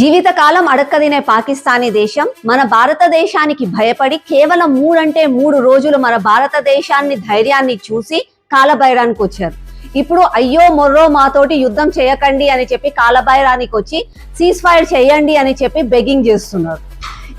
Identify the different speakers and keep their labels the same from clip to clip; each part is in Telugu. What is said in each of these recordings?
Speaker 1: జీవితకాలం అడక్కదినే పాకిస్తానీ దేశం. మన భారతదేశానికి భయపడి కేవలం మూడంటే మూడు రోజులు మన భారతదేశాన్ని ధైర్యాన్ని చూసి కాలబైరానికి వచ్చారు. ఇప్పుడు అయ్యో మొర్రో మాతోటి యుద్ధం చేయకండి అని చెప్పి కాలబైరానికి వచ్చి సీజ్ ఫైర్ చేయండి అని చెప్పి బెగ్గింగ్ చేస్తున్నారు.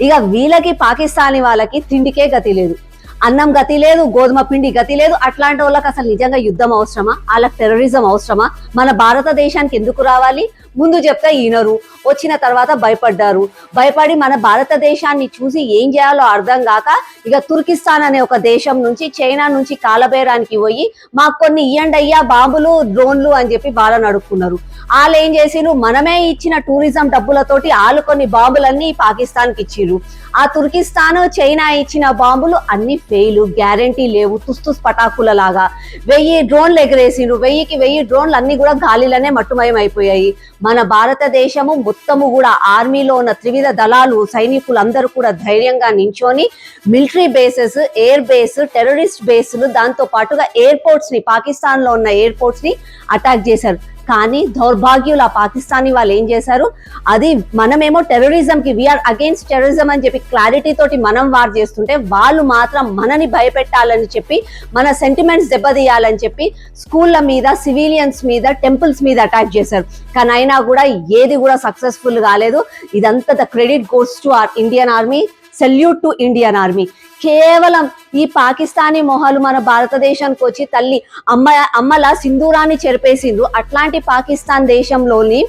Speaker 1: ఇక వీళ్ళకి పాకిస్తానీ వాళ్ళకి తిండికే గతి లేదు. అన్నం గతి లేదు గోధుమ పిండి గతి లేదు. అట్లాంటి వాళ్ళకి అసలు నిజంగా యుద్ధం అవసరమా? వాళ్ళకి టెర్రరిజం అవసరమా? మన భారతదేశానికి ఎందుకు రావాలి? ముందు చెప్తే ఈనరు. వచ్చిన తర్వాత భయపడ్డారు. భయపడి మన భారతదేశాన్ని చూసి ఏం చేయాలో అర్థం కాక ఇక తుర్కిస్తాన్ అనే ఒక దేశం నుంచి చైనా నుంచి కాలబేరానికి పోయి మాకు కొన్ని ఇయ్యండయ్యా బాంబులు డ్రోన్లు అని చెప్పి వాళ్ళని నడుపుకున్నారు వాళ్ళు ఏం చేసిరు మనమే ఇచ్చిన టూరిజం డబ్బులతోటి వాళ్ళు కొన్ని బాంబులన్నీ పాకిస్తాన్కి ఇచ్చిర్రు. ఆ తుర్కిస్తాన్ చైనా ఇచ్చిన బాంబులు అన్ని ఫెయిల్ గ్యారంటీ లేవు తుస్తుస్ పటాకుల లాగా. వెయ్యి డ్రోన్లు ఎగరేసిండ్రు. వెయ్యికి వెయ్యి డ్రోన్లు అన్ని కూడా గాలిలోనే మట్టుమయం అయిపోయాయి మన భారతదేశము మొత్తము కూడా ఆర్మీలో ఉన్న త్రివిధ దళాలు సైనికులు అందరూ కూడా ధైర్యంగా నించొని military bases air base terrorist బేసులు దాంతో పాటుగా ఎయిర్పోర్ట్స్ని పాకిస్తాన్లో ఉన్న ఎయిర్పోర్ట్స్ని అటాక్ చేశారు. కానీ దౌర్భాగ్యులు ఆ పాకిస్తానీ వాళ్ళు ఏం చేశారు? అది మనమేమో టెర్రరిజం కి వీఆర్ అగేన్స్ట్ టెర్రరిజం అని చెప్పి క్లారిటీ తోటి మనం వార్ చేస్తుంటే వాళ్ళు మాత్రం మనని భయపెట్టాలని చెప్పి మన సెంటిమెంట్స్ దెబ్బతీయాలని చెప్పి స్కూళ్ళ మీద సివిలియన్స్ మీద టెంపుల్స్ మీద అటాక్ చేశారు. కానీ అయినా కూడా ఏది కూడా సక్సెస్ఫుల్ కాలేదు. ఇదంతా the credit goes to our Indian army salute to Indian army. కేవలం ఈ పాకిస్తానీ మొహాలు మన భారతదేశానికి వచ్చి తల్లి అమ్మ అమ్మల సింధూరాన్ని చెరిపేసిండ్రు. అట్లాంటి పాకిస్తాన్ దేశంలోని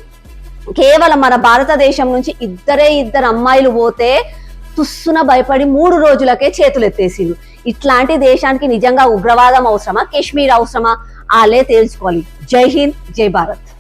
Speaker 1: కేవలం మన భారతదేశం నుంచి ఇద్దరే ఇద్దరు అమ్మాయిలు పోతే తుస్సున భయపడి మూడు రోజులకే చేతులు ఇట్లాంటి దేశానికి నిజంగా ఉగ్రవాదం అవసరమా? కాశ్మీర్ అవసరమా? ఆలే తేల్చుకోవాలి. జై హింద్ జై భారత్.